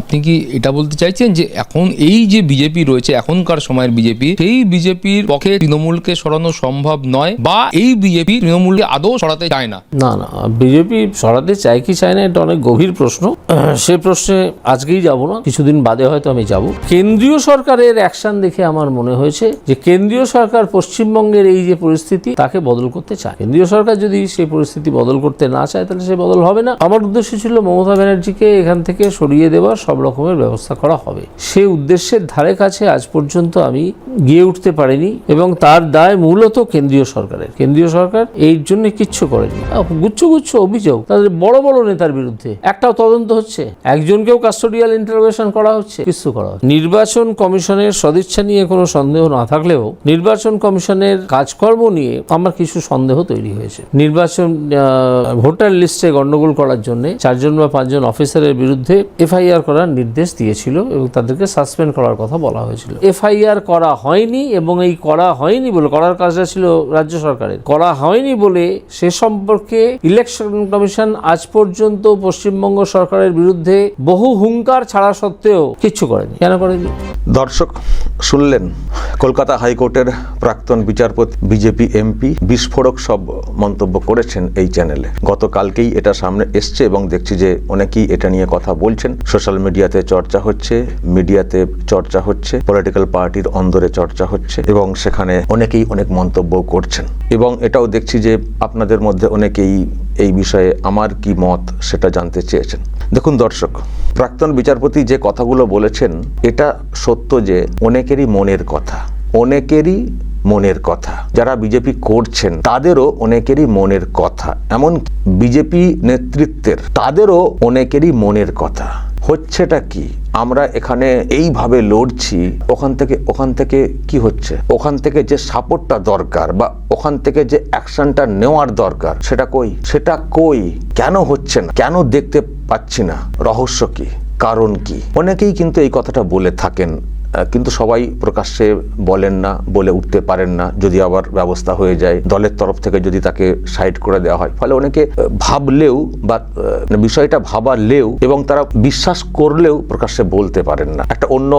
আপনি কি এটা বলতে চাইছেন যে এখন এই যে বিজেপি রয়েছে, এখনকার সময়ের বিজেপি, সেই বিজেপির পক্ষে তৃণমূলকে সরানো সম্ভব নয় বা এই বিজেপি তৃণমূলকে আদৌ সরাতে চায় না? না না, বিজেপি সরাতে চায় কি চায় না এটা অনেক গভীর প্রশ্ন। সে প্রশ্নে আজকেই যাব না, কিছুদিন বাদে হয়তো আমি যাব। কেন্দ্রীয় সরকারের অ্যাকশন দেখে আমার মনে হয়েছে যে কেন্দ্রীয় সরকার পশ্চিমবঙ্গের এই যে পরিস্থিতি, তাকে বদল করতে চায়। কেন্দ্রীয় সরকার যদি সেই পরিস্থিতি বদল করতে না চায়, তাহলে সে বদল হবে না। আমার উদ্দেশ্য ছিল মমতা ব্যানার্জিকে এখান থেকে সরিয়ে দেওয়ার সব রকমের ব্যবস্থা করা হবে। সে উদ্দেশ্যের ধারে কাছে আজ পর্যন্ত আমি গিয়ে উঠতে পারিনি এবং তার দায় মূলত কেন্দ্রীয় সরকারের। কেন্দ্রীয় সরকার এই জন্য কিচ্ছু করেনি। গুচ্ছ গুচ্ছ অভিযোগ তাদের বড় বড় নেতার বিরুদ্ধে। একটাও তদন্ত হচ্ছে, একজনকেও কাস্টোডিয়াল ইন্টারভেশন করা হচ্ছে, কিছু করা নির্বাচন কমিশনের সদিচ্ছা নিয়ে কোনো সন্দেহ না থাকলেও নির্বাচন কমিশনের কাজকর্ম নিয়ে আমার কিছু সন্দেহ তৈরি হয়েছে। নির্বাচন ভোটার লিস্টে গন্ডগোল করার জন্য চারজন বা পাঁচজন অফিসারের বিরুদ্ধে এফআইআর করার নির্দেশ দিয়েছিল এবং তাদেরকে সাসপেন্ড করার কথা বলা হয়েছিল। এফআইআর করা হয়নি এবং এই করা হয়নি বলে, করার কাজটা ছিল রাজ্য সরকারের। করা হয়নি বলে সে সম্পর্কে ইলেকশন কমিশন আজ পর্যন্ত পশ্চিমবঙ্গ সরকারের বিরুদ্ধে বহু হুঙ্কার ছাড়া সত্ত্বেও কিচ্ছু করেনি। কেন করেনি? দর্শক, শুনলেন কলকাতা হাইকোর্টের প্রাক্তন বিচারপতি, বিজেপি এমপি বিস্ফোরক সব মন্তব্য করেছেন এই চ্যানেলে। গতকালকেই এটা সামনে এসছে এবং দেখছি যে অনেকেই এটা নিয়ে কথা বলছেন। সোশ্যাল মিডিয়াতে চর্চা হচ্ছে, মিডিয়াতে চর্চা হচ্ছে পলিটিক্যাল পার্টির অন্দরে চর্চা হচ্ছে এবং সেখানে অনেকেই অনেক মন্তব্য করছেন। এবং এটাও দেখছি যে আপনাদের মধ্যে অনেকেই এই বিষয়ে আমার কি মত সেটা জানতে চেয়েছেন। দেখুন দর্শক, প্রাক্তন বিচারপতি যে কথাগুলো বলেছেন, এটা সত্য যে অনেকেরই মনের কথা, অনেকেরই মনের কথা। যারা বিজেপি করছেন, তাদেরও অনেকেরই মনের কথা। এমন বিজেপি নেতৃত্বের, তাদেরও অনেকেরই মনের কথা। হচ্ছেটা কি? আমরা এখানে এইভাবে লড়ছি, ওখান থেকে ওখান থেকে কি হচ্ছে? ওখান থেকে যে সাপোর্টটা দরকার বা ওখান থেকে যে অ্যাকশনটা নেওয়ার দরকার, সেটা কই? সেটা কই? কেন হচ্ছে না? কেন দেখতে পাচ্ছি না? রহস্য কি? কারণ কি? অনেকেই কিন্তু এই কথাটা বলে থাকেন কিন্তু সবাই প্রকাশ্যে বলেন না, বলে উঠতে পারেন না, যদি আবার ব্যবস্থা হয়ে যায়, দলের তরফ থেকে যদি তাকে সাইড করে দেওয়া হয়। ফলে অনেকে ভাবলেও বা বিষয়টা ভাবালেও এবং তারা বিশ্বাস করলেও প্রকাশ্যে বলতে পারেন না। একটা অন্য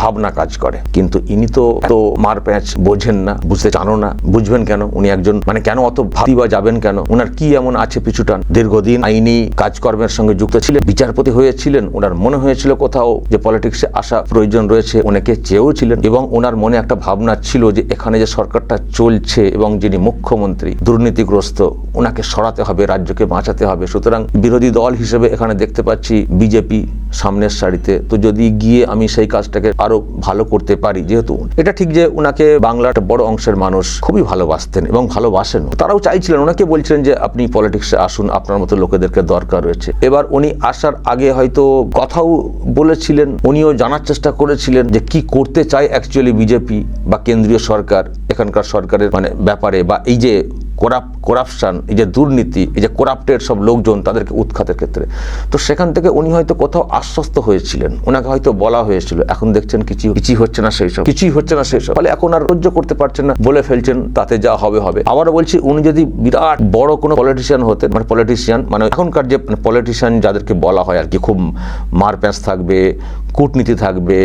ভাবনা কাজ করে। কিন্তু ইনি তো তো মার প্যাঁচ বোঝেন না, বুঝতে জানো না, বুঝবেন কেন? উনি একজন মানে কেন অত ভাবি বা যাবেন কেন? ওনার কি এমন আছে পিছুটান? দীর্ঘদিন আইনি কাজকর্মের সঙ্গে যুক্ত ছিলেন, বিচারপতি হয়েছিলেন ওনার মনে হয়েছিল কোথাও যে পলিটিক্সে আসা প্রয়োজন রয়েছে অনেকে চেয়েও ছিলেন এবং ওনার মনে একটা ভাবনা ছিল যে এখানে যে সরকারটা চলছে এবং যিনি মুখ্যমন্ত্রী, দুর্নীতিগ্রস্ত ওনাকে সরাতে হবে, রাজ্যকে বাঁচাতে হবে। সুতরাং বিরোধী দল হিসেবে এখানে দেখতে পাচ্ছি বিজেপি সামনের সারিতে। তো যদি গিয়ে আমি সেই কাজটাকে আরও ভালো করতে পারি, যেহেতু এটা ঠিক যে ওনাকে বাংলার বড় অংশের মানুষ খুবই ভালোবাসতেন এবং ভালোবাসেন তারাও চাইছিলেন ওনাকে বলছিলেন যে আপনি পলিটিক্সে আসুন, আপনার মতো লোকেদেরকে দরকার রয়েছে। এবার উনি আসার আগে হয়তো কথাও বলেছিলেন, উনিও জানার চেষ্টা করেছিলেন যে কি করতে চায় অ্যাকচুয়ালি বিজেপি বা কেন্দ্রীয় সরকার, এখানকার সরকারের মানে ব্যাপারে বা এই যে করাপ করাপশন এই যে দুর্নীতি, এই যে করাপ্টেড সব লোকজন তাদেরকে উৎখাতের ক্ষেত্রে। তো সেখান থেকে উনি হয়তো কোথাও আশ্বস্ত হয়েছিলেন। ওনাকে হয়তো বলা হয়েছিল, এখন দেখছেন কিছু, কিছুই হচ্ছে না সেই সব। কিছুই হচ্ছে না সেই সব। ফলে এখন আর সহ্য করতে পারছেন না, বলে ফেলছেন, তাতে যা হবে হবে। আবারও বলছি, উনি যদি বিরাট বড় কোনো পলিটিশিয়ান হতেন মানে পলিটিশিয়ান মানে এখনকার যে পলিটিশিয়ান যাদেরকে বলা হয় আর কি, খুব মারপ্যাঁচ থাকবে কূটনীতি থাকবে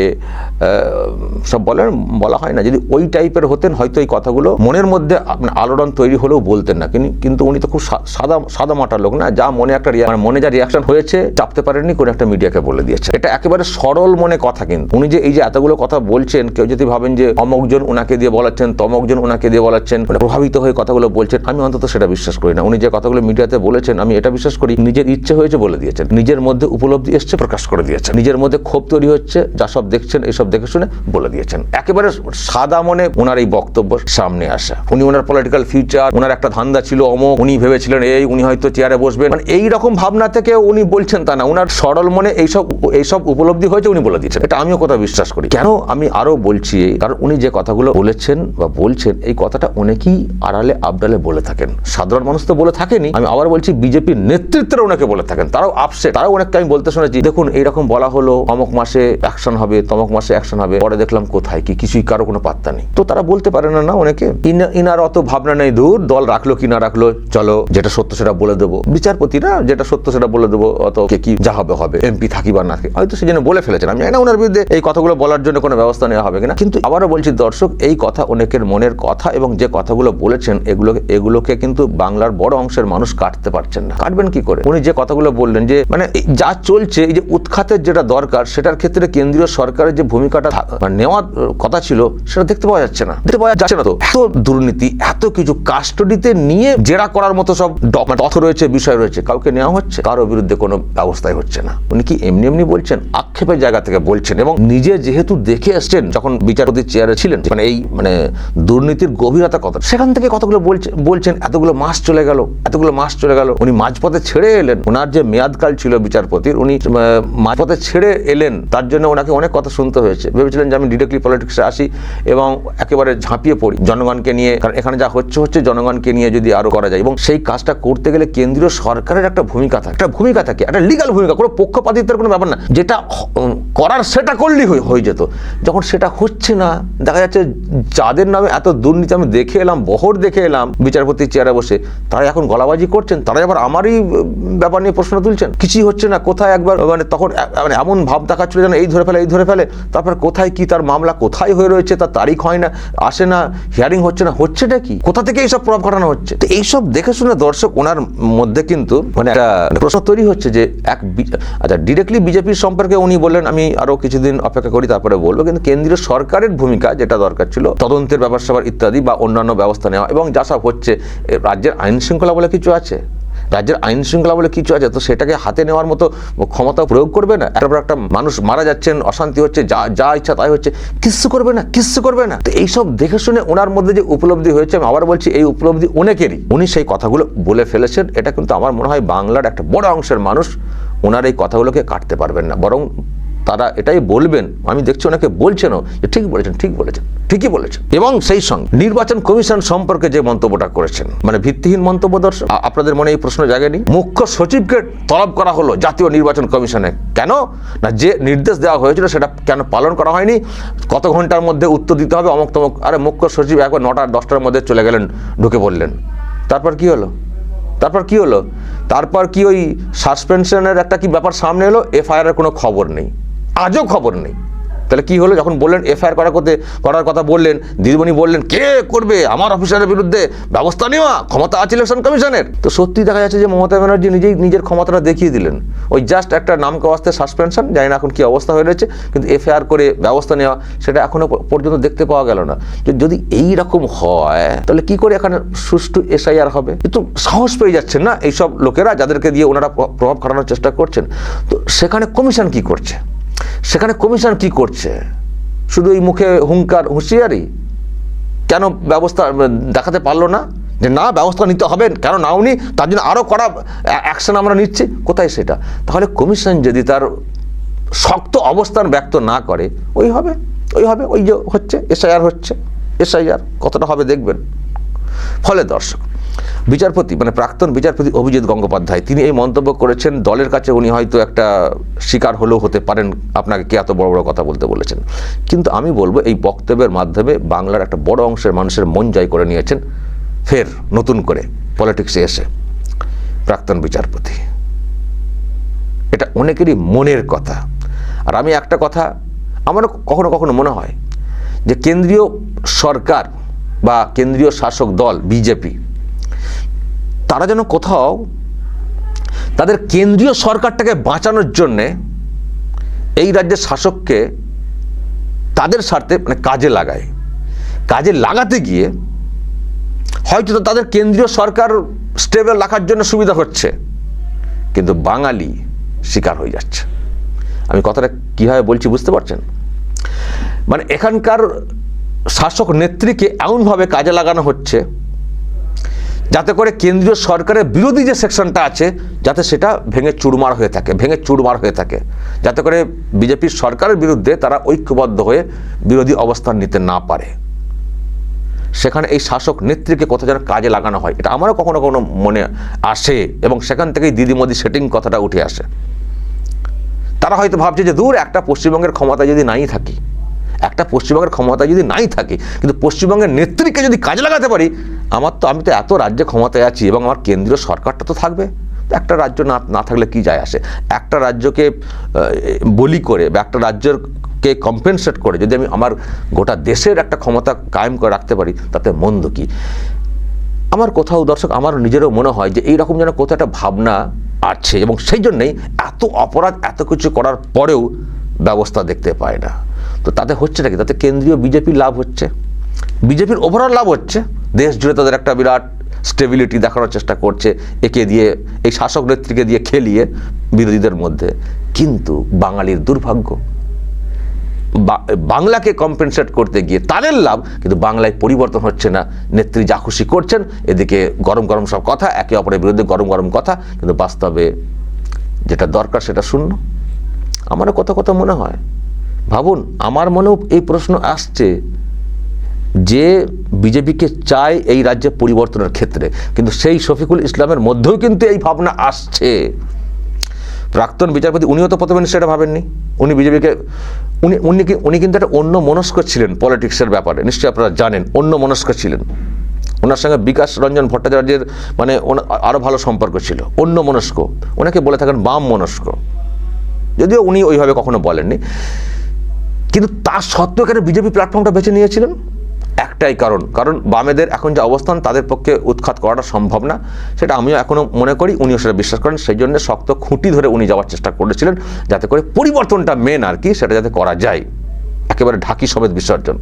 সব বলেন বলা হয় না। যদি ওই টাইপের হতেন, হয়তো এই কথাগুলো মনের মধ্যে মানে আলোড়ন তৈরি হলেও বলতেন না। কিন্তু উনি তো খুব সাদা সাদা মাটার লোক না। যা মনে একটা মানে মনে যা রিয়াকশন হয়েছে, চাপতে পারেননি, কোনো একটা মিডিয়াকে বলে দিয়েছে। এটা একেবারে সরল মনে কথা কিন্তু। উনি যে এই যে এতগুলো কথা বলছেন, কেউ যদি ভাবেন যে অমকজন ওনাকে দিয়ে বলাচ্ছেন, তমকজন ওনাকে দিয়ে বলাচ্ছেন মানে প্রভাবিত হয়ে কথাগুলো বলছেন, আমি অন্তত সেটা বিশ্বাস করি না। উনি যে কথাগুলো মিডিয়াতে বলেছেন, আমি এটা বিশ্বাস করি, নিজের ইচ্ছে হয়েছে বলে দিয়েছেন। নিজের মধ্যে উপলব্ধি এসছে, প্রকাশ করে দিয়েছেন। নিজের মধ্যে ক্ষোভ তৈরি হচ্ছে, যা সব দেখছেন, এসব দেখে শুনে বলে দিয়েছেন। একেবারে সাদা মনে ওনার এই বক্তব্য সামনে আসা। উনি ওনার পলিটিক্যাল ফিউচার ওনার একটা ধান্দা ছিল অমক উনি ভেবেছিলেন এই, উনি হয়তো চেয়ারে বসবেন। মানে এই রকম ভাবনা থেকে উনি বলছেন তা না ওনার সরল মনে এইসব এইসব উপলব্ধি হয়েছে উনি বলে দিয়েছেন। এটা আমিও কথা বিশ্বাস করি। কেন আমি আরও বলছি, কারণ উনি যে কথাগুলো বলেছেন বা বলছেন, এই কথাটা অনেকেই আড়ালে আবডালে বলে থাকেন। সাধারণ মানুষ তো বলে থাকেনি। আমি আবার বলছি, বিজেপির নেতৃত্বের ওনাকে বলে থাকেন। তারাও আপসেট তারাও অনেককে আমি বলতে শুনেছি, দেখুন, এইরকম বলা হলো অমক মাস মাসে অ্যাকশন হবে, তমক মাসে অ্যাকশন হবে, পরে দেখলাম কোথায়, কি কিছুই কারও কোনো পাত্তা নেই। তো তারা বলতে পারে না না, অনেকে। ইনা- ইনার অত ভাবনা নেই, দূর, দল রাখল কি না রাখল, চলো, যেটা সত্য সেটা বলে দেবো। বিচারপতিরা যেটা সত্য সেটা বলে দেবো, অত কে কি যা হবে হবে এমপি থাকি বা না হয়তো সেই জন্য বলে ফেলেছেন, আমি না ওনার বিরুদ্ধে এই কথাগুলো বলার জন্য কোনো ব্যবস্থা নেওয়া হবে কিনা, কিন্তু আবারও বলছি, দর্শক, এই কথা অনেকের মনের কথা এবং যে কথাগুলো বলেছেন, এগুলো, এগুলোকে কিন্তু বাংলার বড় অংশের মানুষ কাটতে পারছেন না। কাটবেন কি করে? উনি যে কথাগুলো বললেন যে মানে যা চলছে, এই যে উৎখাতের যেটা দরকার, সেটার ক্ষেত্রে কেন্দ্রীয় সরকারের যে ভূমিকাটা মানে নেওয়ার কথা ছিল, সেটা দেখতে পাওয়া যাচ্ছে না। দেখতে পাওয়া যাচ্ছে না তো। এত দুর্নীতি, এত কিছু কাস্টডিতে নিয়ে জেরা করার মতো সব মানে তথ্য রয়েছে, বিষয় রয়েছে, কাউকে নেওয়া হচ্ছে? কারও বিরুদ্ধে কোনো ব্যবস্থাই হচ্ছে না। উনি কি এমনি এমনি বলছেন? আক্ষেপের জায়গা থেকে বলছেন এবং নিজে যেহেতু দেখে আসছেন যখন বিচারপতির চেয়ারে ছিলেন মানে এই মানে দুর্নীতির গভীরতা কত সেখান থেকে কতগুলো বলছে বলছেন, এতগুলো মাস চলে গেল, এতগুলো মাস চলে গেল। উনি মাঝপথে ছেড়ে এলেন। ওনার যে মেয়াদকাল ছিল বিচারপতির, উনি মাঝপথে ছেড়ে এলেন। তার জন্য ওনাকে অনেক কথা শুনতে হয়েছে। ভেবেছিলেন যে আমি ডিরেক্টলি পলিটিক্সে আসি এবং একেবারে ঝাঁপিয়ে পড়ি। জনগণকে নিয়ে, কারণ এখানে যা হচ্ছে হচ্ছে জনগণকে নিয়ে যদি আরও করা যায়। এবং সেই কাজটা করতে গেলে কেন্দ্রীয় সরকারের একটা ভূমিকা থাকে। একটা ভূমিকা থাকে, একটা লিগাল ভূমিকা। কোনো পক্ষপাতিত্বের কোনো ব্যাপার না। যেটা করার সেটা করলেই হয়ে- যেত। যখন সেটা হচ্ছে না, দেখা যাচ্ছে যাদের নামে এত দুর্নীতি, আমি দেখে এলাম, বহর দেখে এলাম বিচারপতির চেয়ারে বসে তারা এখন গলাবাজি করছেন। তারা আবার আমারই ব্যাপার নিয়ে প্রশ্ন তুলছেন। কিছুই হচ্ছে না। কোথায় একবার মানে তখন মানে এমন ভাব দেখাচ্ছিল যেন এই ধরে ফেলে, এই ধরে ফেলে। তারপর কোথায় কি, তার মামলা কোথায় হয়ে রয়েছে, তার তারিখ হয় না, আসে না হিয়ারিং হচ্ছে না, হচ্ছেটা কি? কোথা থেকে এইসব প্রভাব ঘটানো হচ্ছে? তো এইসব দেখে শুনে দর্শক ওনার মধ্যে কিন্তু মানে একটা প্রশ্ন তৈরি হচ্ছে যে এক আচ্ছা ডিরেক্টলি বিজেপির সম্পর্কে উনি বললেন, আমি আরও কিছুদিন অপেক্ষা করি, তারপরে বলব। কিন্তু কেন্দ্রীয় সরকারের ভূমিকা যেটা দরকার ছিল, তদন্তের স্যাপার ইত্যাদি বা অন্যান্য ব্যবস্থা নেওয়া এবং যা সব হচ্ছে রাজ্যের আইন শৃঙ্খলা বলে কিছু আছে? রাজ্যের আইন শৃঙ্খলা বলে কিছু আছে, তো সেটাকে হাতে নেওয়ার মতো ক্ষমতা প্রয়োগ করবে না? তারপর পর একটা মানুষ মারা যাচ্ছেন, অশান্তি হচ্ছে, যা যা ইচ্ছা তাই হচ্ছে। কিচ্ছু করবে না, কিচ্ছু করবে না। তো এইসব দেখে শুনে ওনার মধ্যে যে উপলব্ধি হয়েছে, আমি আবার বলছি, এই উপলব্ধি অনেকেরই। উনি সেই কথাগুলো বলে ফেলেছেন। এটা কিন্তু আমার মনে হয় বাংলার একটা বড় অংশের মানুষ ওনার এই কথাগুলোকে কাটতে পারবেন না। বরং তারা এটাই বলবেন। আমি দেখছি ওনাকে বলছেনও যে ঠিক বলেছেন ঠিক বলেছেন, ঠিকই বলেছেন। এবং সেই সঙ্গে নির্বাচন কমিশন সম্পর্কে যে মন্তব্যটা করেছেন মানে ভিত্তিহীন মন্তব্য দর্শক আপনাদের মনে এই প্রশ্ন জাগেনি? মুখ্য সচিবকে তলব করা হলো জাতীয় নির্বাচন কমিশনে। কেন? না যে নির্দেশ দেওয়া হয়েছিল সেটা কেন পালন করা হয়নি? কত ঘণ্টার মধ্যে উত্তর দিতে হবে? অমুক তমুক আরে মুখ্য সচিব একবার নটা, দশটার মধ্যে চলে গেলেন, ঢুকে পড়লেন। তারপর কি হলো? তারপর কি হলো? তারপর কি ওই সাসপেনশনের একটা কি ব্যাপার সামনে এলো? এফআইআর কোনো খবর নেই। আজও খবর নেই। তাহলে কি হলো? যখন বললেন, এফআইআর করার করতে করার কথা বললেন, দিদিমণি বললেন, কে করবে? আমার অফিসারের বিরুদ্ধে ব্যবস্থা নেওয়া? ক্ষমতা আছে ইলেকশন কমিশনের? তো সত্যি দেখা যাচ্ছে যে মমতা ব্যানার্জি নিজেই নিজের ক্ষমতাটা দেখিয়ে দিলেন। ওই জাস্ট একটা নাম কাওয়াস্তে সাসপেনশন জানি না এখন কি অবস্থা হয়ে রয়েছে, কিন্তু এফআইআর করে ব্যবস্থা নেওয়া, সেটা এখনও প- পর্যন্ত দেখতে পাওয়া গেল না। যদি এই রকম হয়, তাহলে কি করে এখানে সুষ্ঠু এসআইআর হবে? কিন্তু সাহস পেয়ে যাচ্ছেন না এইসব লোকেরা, যাদেরকে দিয়ে ওনারা প্রভাব খাটানোর চেষ্টা করছেন? তো সেখানে কমিশন কি করছে? সেখানে কমিশন কি করছে? শুধু এই মুখে হুঙ্কার, হুঁশিয়ারি? কেন ব্যবস্থা দেখাতে পারল না? যে না, ব্যবস্থা নিতে হবে, কেন নি? তার জন্য আরও কড়া অ্যাকশন আমরা নিচ্ছি। কোথায় সেটা? তাহলে কমিশন যদি তার শক্ত অবস্থান ব্যক্ত না করে, ওই হবে ওই হবে, ওই যে হচ্ছে, এসআইআর হচ্ছে, এসআইআর কতটা হবে দেখবেন। ফলে দর্শক বিচারপতি মানে প্রাক্তন বিচারপতি অভিজিৎ গঙ্গোপাধ্যায়, তিনি এই মন্তব্য করেছেন, দলের কাছে উনি হয়তো একটা শিকার হলেও হতে পারেন, আপনাকে কে এত বড় বড় কথা বলতে বলেছেন। কিন্তু আমি বলব, এই বক্তব্যের মাধ্যমে বাংলার একটা বড় অংশের মানুষের মন জয় করে নিয়েছেন, ফের নতুন করে পলিটিক্সে এসে প্রাক্তন বিচারপতি। এটা অনেকেরই মনের কথা। আর আমি একটা কথা, আমারও কখনো কখনো মনে হয় যে কেন্দ্রীয় সরকার বা কেন্দ্রীয় শাসক দল, বিজেপি তারা যেন কোথাও তাদের কেন্দ্রীয় সরকারটাকে বাঁচানোর জন্যে এই রাজ্যের শাসককে তাদের স্বার্থে মানে কাজে লাগায়। কাজে লাগাতে গিয়ে হয়তো তাদের কেন্দ্রীয় সরকার স্টেবল রাখার জন্য সুবিধা হচ্ছে, কিন্তু বাঙালি শিকার হয়ে যাচ্ছে। আমি কথাটা কীভাবে বলছি বুঝতে পারছেন? মানে এখানকার শাসক নেত্রীকে এমনভাবে কাজে লাগানো হচ্ছে যাতে করে কেন্দ্রীয় সরকারের বিরোধী যে সেকশনটা আছে, যাতে সেটা ভেঙে চুরমার হয়ে থাকে, ভেঙে চুরমার হয়ে থাকে। যাতে করে বিজেপির সরকারের বিরুদ্ধে তারা ঐক্যবদ্ধ হয়ে বিরোধী অবস্থান নিতে না পারে। সেখানে এই শাসক নেত্রীকে কোথাও যেন কাজে লাগানো হয়, এটা আমারও কখনো কখনো মনে আসে এবং সেখান থেকেই দিদি মোদি সেটিং কথাটা উঠে আসে। তারা হয়তো ভাবছে যে, দূর, একটা পশ্চিমবঙ্গের ক্ষমতা যদি নাই থাকি, একটা পশ্চিমবঙ্গের ক্ষমতা যদি নাই থাকে, কিন্তু পশ্চিমবঙ্গের নেত্রীকে যদি কাজে লাগাতে পারি আমার তো, আমি তো এত রাজ্যে ক্ষমতায় আছি এবং আমার কেন্দ্রীয় সরকারটা তো থাকবে। একটা রাজ্য না না থাকলে কি যায় আসে? একটা রাজ্যকে বলি করে বা একটা রাজ্যকে কম্পেনসেট করে যদি আমি আমার গোটা দেশের একটা ক্ষমতা কায়েম করে রাখতে পারি, তাতে মন্দ কি? আমার কোথাও দর্শক, আমার নিজেরও মনে হয় যে এইরকম যেন কোথাও একটা ভাবনা আছে এবং সেই জন্যেই এত অপরাধ, এত কিছু করার পরেও ব্যবস্থা দেখতে পায় না। তো তাতে হচ্ছে নাকি? তাতে কেন্দ্রীয় বিজেপির লাভ হচ্ছে। বিজেপির ওভারঅল লাভ হচ্ছে। দেশ জুড়ে তাদের একটা বিরাট স্টেবিলিটি দেখানোর চেষ্টা করছে, একে দিয়ে, এই শাসক নেত্রীকে দিয়ে খেলিয়ে বিরোধীদের মধ্যে। কিন্তু বাঙালির দুর্ভাগ্য বাংলাকে কম্পেনসেট করতে গিয়ে তাদের লাভ, কিন্তু বাংলায় পরিবর্তন হচ্ছে না। নেত্রী যা খুশি করছেন, এদিকে গরম গরম সব কথা, একে অপরের বিরুদ্ধে গরম গরম কথা, কিন্তু বাস্তবে যেটা দরকার সেটা শূন্য। আমারও কত কথা মনে হয়। ভাবুন, আমার মনেও এই প্রশ্ন আসছে। যে বিজেপিকে চায় এই রাজ্যে পরিবর্তনের ক্ষেত্রে। কিন্তু সেই শফিকুল ইসলামের মধ্যেও কিন্তু এই ভাবনা আসছে। প্রাক্তন বিচারপতি উনিও তো প্রথমে সেটা ভাবেননি। উনি বিজেপিকে, উনি উনি উনি কিন্তু একটা অন্য মনস্ক ছিলেন পলিটিক্সের ব্যাপারে। নিশ্চয়ই আপনারা জানেন অন্য মনস্ক ছিলেন। ওনার সঙ্গে বিকাশ রঞ্জন ভট্টাচার্যের মানে আরও ভালো সম্পর্ক ছিল। অন্য মনস্ক ওনাকে বলে থাকেন বাম মনস্ক যদিও উনি ওইভাবে কখনো বলেননি। কিন্তু তা সত্ত্বেও কেন বিজেপি প্ল্যাটফর্মটা বেছে নিয়েছিলেন? একটাই কারণ। কারণ বামেদের এখন যে অবস্থান, তাদের পক্ষে উৎখাত করাটা সম্ভব না। সেটা আমিও এখনও মনে করি, উনিও সেটা বিশ্বাস করেন। সেই জন্য শক্ত খুঁটি ধরে উনি যাওয়ার চেষ্টা করেছিলেন, যাতে করে পরিবর্তনটা মেন আর কি, সেটা যাতে করা যায়। একেবারে ঢাকি সমেত বিসর্জন।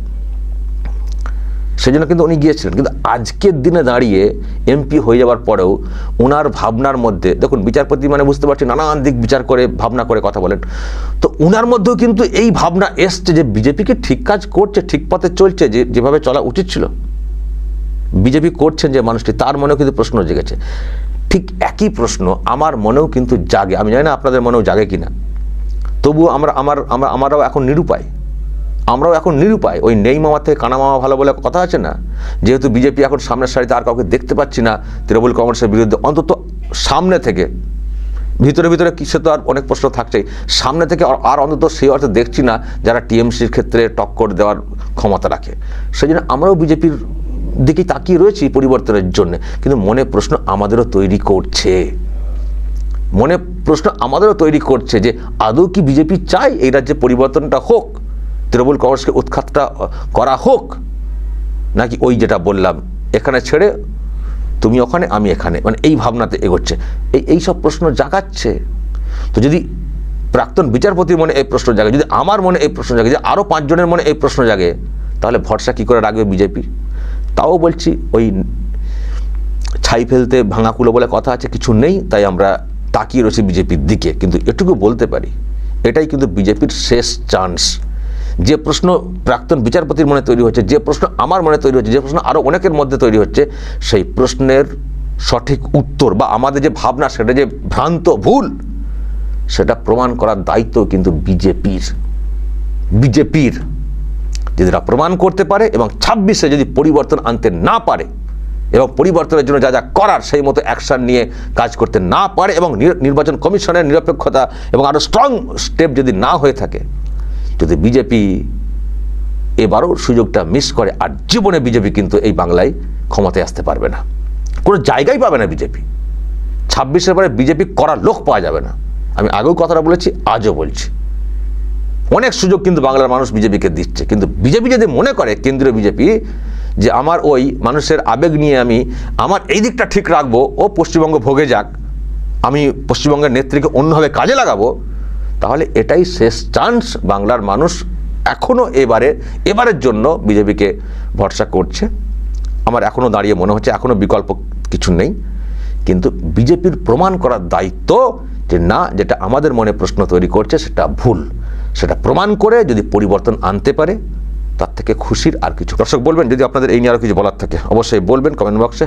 সেই জন্য কিন্তু উনি গিয়েছিলেন। কিন্তু আজকের দিনে দাঁড়িয়ে এমপি হয়ে যাওয়ার পরেও ওনার ভাবনার মধ্যে, দেখুন বিচারপতি মানে বুঝতে পারছি নানান দিক বিচার করে, ভাবনা করে কথা বলেন। তো ওনার মধ্যেও কিন্তু এই ভাবনা এসছে যে বিজেপিকে ঠিক কাজ করছে, ঠিক পথে চলছে, যে যেভাবে চলা উচিত ছিল। বিজেপি করছেন যে মানুষটি, তার মনেও কিন্তু প্রশ্ন জেগেছে। ঠিক একই প্রশ্ন আমার মনেও কিন্তু জাগে। আমি জানি না আপনাদের মনেও জাগে কিনা। তবুও আমরা, আমার, আমরা, আমরাও এখন নিরুপায়। আমরাও এখন নিরুপায়। ওই নেই মামা থেকে কানা মামা ভালো বলে কথা আছে না? যেহেতু বিজেপি এখন সামনের সারিতে আর কাউকে দেখতে পাচ্ছি না, তৃণমূল কংগ্রেসের বিরুদ্ধে অন্তত সামনে থেকে, ভিতরে ভিতরে কিসে তো আর অনেক প্রশ্ন থাকছেই, সামনে থেকে আর- অন্তত সেই অর্থে দেখছি না যারা টিএমসির ক্ষেত্রে টক্কর দেওয়ার ক্ষমতা রাখে। সেই জন্য আমরাও বিজেপির দিকেই তাকিয়ে রয়েছি পরিবর্তনের জন্য। কিন্তু মনে প্রশ্ন আমাদেরও তৈরি করছে। মনে প্রশ্ন আমাদেরও তৈরি করছে যে, আদৌ কি বিজেপি চায় এই রাজ্যে পরিবর্তনটা হোক? তৃণমূল কংগ্রেসকে উৎখাতটা করা হোক, নাকি ওই যেটা বললাম, এখানে ছেড়ে তুমি ওখানে, আমি এখানে মানে এই ভাবনাতে এগোচ্ছে। এই এই সব প্রশ্ন জাগাচ্ছে। তো যদি প্রাক্তন বিচারপতির মনে এই প্রশ্ন জাগে, যদি আমার মনে এই প্রশ্ন জাগে যে আরও পাঁচজনের মনে এই প্রশ্ন জাগে, তাহলে ভরসা কী করে রাখবে বিজেপি? তাও বলছি, ওই ছাই ফেলতে ভাঙাকুলো বলে কথা আছে, কিছু নেই, তাই আমরা তাকিয়ে রয়েছি বিজেপির দিকে। কিন্তু এটুকু বলতে পারি, এটাই কিন্তু বিজেপির শেষ চান্স যে প্রশ্ন প্রাক্তন বিচারপতির মনে তৈরি হচ্ছে, যে প্রশ্ন আমার মনে তৈরি হচ্ছে, যে প্রশ্ন আরও অনেকের মধ্যে তৈরি হচ্ছে, সেই প্রশ্নের সঠিক উত্তর বা আমাদের যে ভাবনা, সেটা যে ভ্রান্ত ভুল, সেটা প্রমাণ করার দায়িত্ব কিন্তু বিজেপির। বিজেপির যদি এরা প্রমাণ করতে পারে এবং ছাব্বিশে যদি পরিবর্তন আনতে না পারে এবং পরিবর্তনের জন্য যা যা করার, সেই মতো অ্যাকশন নিয়ে কাজ করতে না পারে এবং নির- নির্বাচন কমিশনের নিরপেক্ষতা এবং আরও স্ট্রং স্টেপ যদি না হয়ে থাকে যদি বিজেপি এবারও সুযোগটা মিস করে, আর জীবনে বিজেপি কিন্তু এই বাংলায় ক্ষমতায় আসতে পারবে না। কোনো জায়গায় পাবে না বিজেপি ছাব্বিশের পরে বিজেপি করার লোক পাওয়া যাবে না। আমি আগেও কথাটা বলেছি, আজও বলছি। অনেক সুযোগ কিন্তু বাংলার মানুষ বিজেপিকে দিচ্ছে। কিন্তু বিজেপি যদি মনে করে, কেন্দ্রীয় বিজেপি যে আমার ওই মানুষের আবেগ নিয়ে আমি আমার এই দিকটা ঠিক রাখব, ও পশ্চিমবঙ্গ ভোগে যাক, আমি পশ্চিমবঙ্গের নেত্রীকে অন্যভাবে কাজে লাগাবো তাহলে এটাই শেষ চান্স বাংলার মানুষ এখনও এবারে, এবারের জন্য বিজেপিকে ভরসা করছে। আমার এখনও দাঁড়িয়ে মনে হচ্ছে এখনও বিকল্প কিছু নেই। কিন্তু বিজেপির প্রমাণ করার দায়িত্ব যে না, যেটা আমাদের মনে প্রশ্ন তৈরি করছে, সেটা ভুল। সেটা প্রমাণ করে যদি পরিবর্তন আনতে পারে, তার থেকে খুশির আর কিছু। দর্শক বলবেন, যদি আপনাদের এই নিয়ে আরও কিছু বলার থাকে, অবশ্যই বলবেন কমেন্ট বক্সে